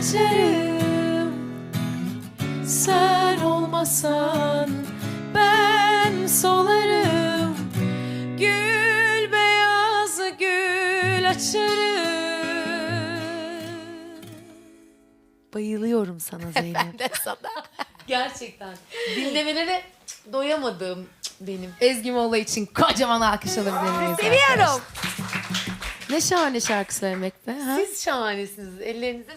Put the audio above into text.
açarım Sen olmasan ben solarım Gül beyaz gül açarım Bayılıyorum sana Zeynep. de sana. Gerçekten. Dinlemelere doyamadım benim. Ezgi Molla için kocaman alkış alabilir miyiz? Seviyorum. Ne şahane şarkı söylemek be. Ha? Siz şahanesiniz. Ellerinize